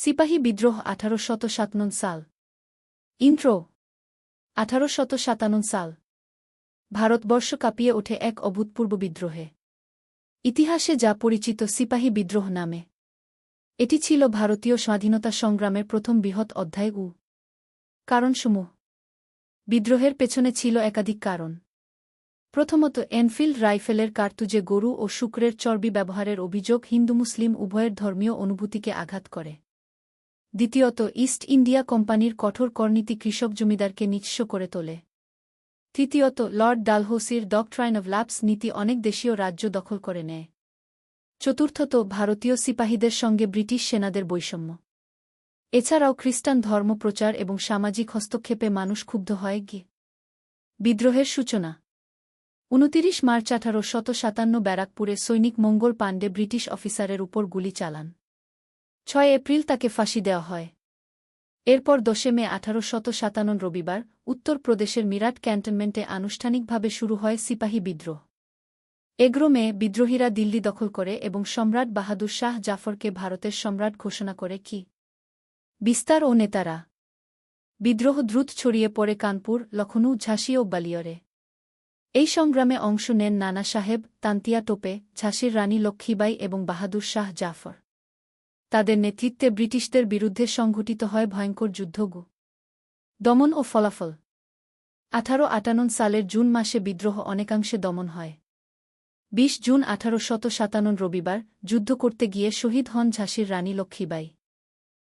সিপাহী বিদ্রোহ আঠারো শত সাতান্ন সাল। ইন্ট্রো। আঠারো শত সাতান্ন সাল। ভারতবর্ষ কাঁপিয়ে ওঠে এক অভূতপূর্ব বিদ্রোহে। ইতিহাসে যা পরিচিত সিপাহী বিদ্রোহ নামে। এটি ছিল ভারতীয় স্বাধীনতা সংগ্রামের প্রথম বৃহৎ অধ্যায় উ। কারণসমূহ। বিদ্রোহের পেছনে ছিল একাধিক কারণ। প্রথমত, এনফিল্ড রাইফেলের কার্তুজে গরু ও শুক্রের চর্বি ব্যবহারের অভিযোগ হিন্দু মুসলিম উভয়ের ধর্মীয় অনুভূতিকে আঘাত করে। দ্বিতীয়ত, ইস্ট ইন্ডিয়া কোম্পানির কঠোর করনীতি কৃষক জমিদারকে নিঃস্ব করে তোলে। তৃতীয়ত, লর্ড ডালহৌসির ডকট্রাইন অব ল্যাপস নীতি অনেক দেশীয় রাজ্য দখল করে নেয়। চতুর্থত, ভারতীয় সিপাহীদের সঙ্গে ব্রিটিশ সেনাদের বৈষম্য। এছাড়াও খ্রিস্টান ধর্ম প্রচার এবং সামাজিক হস্তক্ষেপে মানুষ ক্ষুব্ধ হয় গিয়ে বিদ্রোহের সূচনা। উনতিরিশ মার্চ আঠারো শত সাতান্ন ব্যারাকপুরে সৈনিক মঙ্গল পাণ্ডে ব্রিটিশ অফিসারের উপর গুলি চালান। ছয় এপ্রিল তাকে ফাঁসি দেওয়া হয়। এরপর দশে মে আঠারো শত সাতান্ন রবিবার উত্তর প্রদেশের মিরাট ক্যান্টনমেন্টে আনুষ্ঠানিকভাবে শুরু হয় সিপাহী বিদ্রোহ। এগ্রো মে বিদ্রোহীরা দিল্লি দখল করে এবং সম্রাট বাহাদুর শাহ জাফরকে ভারতের সম্রাট ঘোষণা করে কি? বিস্তার ও নেতারা। বিদ্রোহ দ্রুত ছড়িয়ে পড়ে কানপুর, লখনউ, ঝাঁসি ও বালিয়রে। এই সংগ্রামে অংশ নেন নানা সাহেব, তান্তিয়া টোপে, ঝাঁসির রানী লক্ষ্মীবাই এবং বাহাদুর শাহ জাফর। তাদের নেতৃত্বে ব্রিটিশদের বিরুদ্ধে সংঘটিত হয় ভয়ঙ্কর যুদ্ধগু দমন ও ফলাফল। আঠারো আটান্ন সালের জুন মাসে বিদ্রোহ অনেকাংশে দমন হয়। বিশ জুন আঠারো শত সাতান্ন রবিবার যুদ্ধ করতে গিয়ে শহীদ হন ঝাঁসির রানী লক্ষ্মীবাই।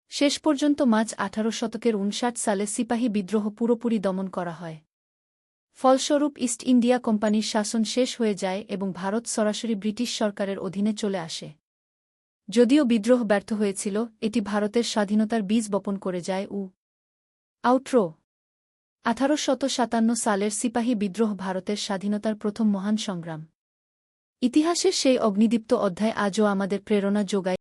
শেষ পর্যন্ত মার্চ আঠারো শতকের উনষাট সালে সিপাহী বিদ্রোহ পুরোপুরি দমন করা হয়। ফলস্বরূপ ইস্ট ইন্ডিয়া কোম্পানির শাসন শেষ হয়ে যায় এবং ভারত সরাসরি ব্রিটিশ সরকারের অধীনে চলে আসে। যদিও বিদ্রোহ ব্যর্থ হয়েছিল, এটি ভারতের স্বাধীনতার বীজ বপন করে যায় উ। আউট্রো। আঠারো শত সাতান্ন সালের সিপাহী বিদ্রোহ ভারতের স্বাধীনতার প্রথম মহান সংগ্রাম। ইতিহাসের সেই অগ্নিদীপ্ত অধ্যায় আজও আমাদের প্রেরণা যোগায়।